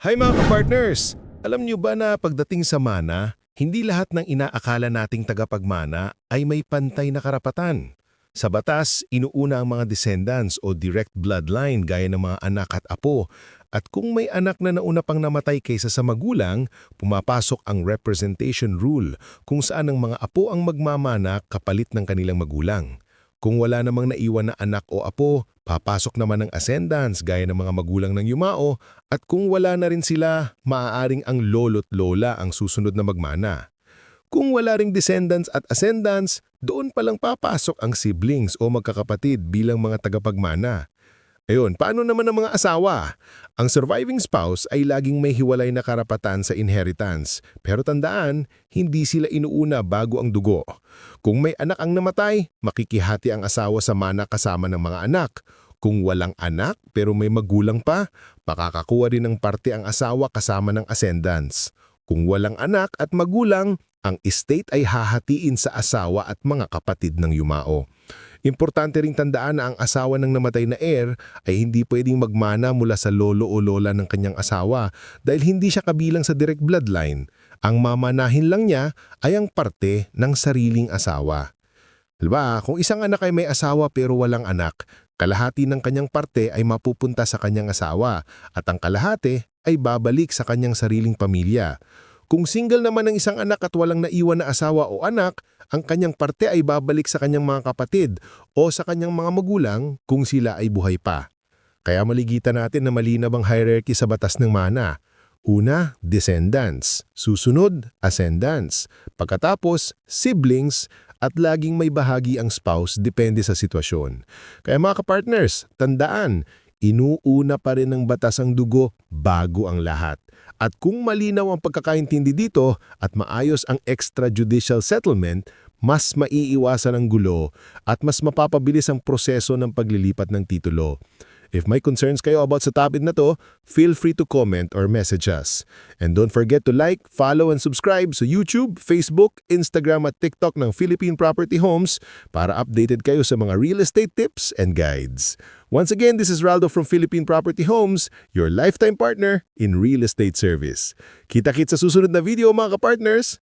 Hi mga kapartners! Alam niyo ba na pagdating sa mana, hindi lahat ng inaakala nating tagapagmana ay may pantay na karapatan. Sa batas, inuuna ang mga descendants o direct bloodline gaya ng mga anak at apo. At kung may anak na nauna pang namatay kaysa sa magulang, pumapasok ang representation rule kung saan ang mga apo ang magmamana kapalit ng kanilang magulang. Kung wala namang naiwan na anak o apo, papasok naman ang ascendants gaya ng mga magulang ng yumao at kung wala na rin sila, maaaring ang lolo't lola ang susunod na magmana. Kung wala ring descendants at ascendants, doon palang papasok ang siblings o magkakapatid bilang mga tagapagmana. Ayun, paano naman ang mga asawa? Ang surviving spouse ay laging may hiwalay na karapatan sa inheritance. Pero tandaan, hindi sila inuuna bago ang dugo. Kung may anak ang namatay, makikihati ang asawa sa mana kasama ng mga anak. Kung walang anak pero may magulang pa, makakakuha rin ng parte ang asawa kasama ng ascendants. Kung walang anak at magulang, ang estate ay hahatiin sa asawa at mga kapatid ng yumao. Importante ring tandaan na ang asawa ng namatay na heir ay hindi pwedeng magmana mula sa lolo o lola ng kanyang asawa dahil hindi siya kabilang sa direct bloodline. Ang mamanahin lang niya ay ang parte ng sariling asawa. Diba, kung isang anak ay may asawa pero walang anak, kalahati ng kanyang parte ay mapupunta sa kanyang asawa at ang kalahati ay babalik sa kanyang sariling pamilya. Kung single naman ang isang anak at walang naiwan na asawa o anak, ang kanyang parte ay babalik sa kanyang mga kapatid o sa kanyang mga magulang kung sila ay buhay pa. Kaya maligitan natin na malinaw ang hierarchy sa batas ng mana. Una, descendants. Susunod, ascendants. Pagkatapos, siblings. At laging may bahagi ang spouse depende sa sitwasyon. Kaya mga kapartners, tandaan, inuuna pa rin ng batas ang dugo bago ang lahat. At kung malinaw ang pagkakaintindi dito at maayos ang extrajudicial settlement, mas maiiwasan ang gulo at mas mapapabilis ang proseso ng paglilipat ng titulo. If may concerns kayo about sa topic na to, feel free to comment or message us. And don't forget to like, follow, and subscribe sa YouTube, Facebook, Instagram at TikTok ng Philippine Property Homes para updated kayo sa mga real estate tips and guides. Once again, this is Raldo from Philippine Property Homes, your lifetime partner in real estate service. Kita-kit sa susunod na video mga kapartners!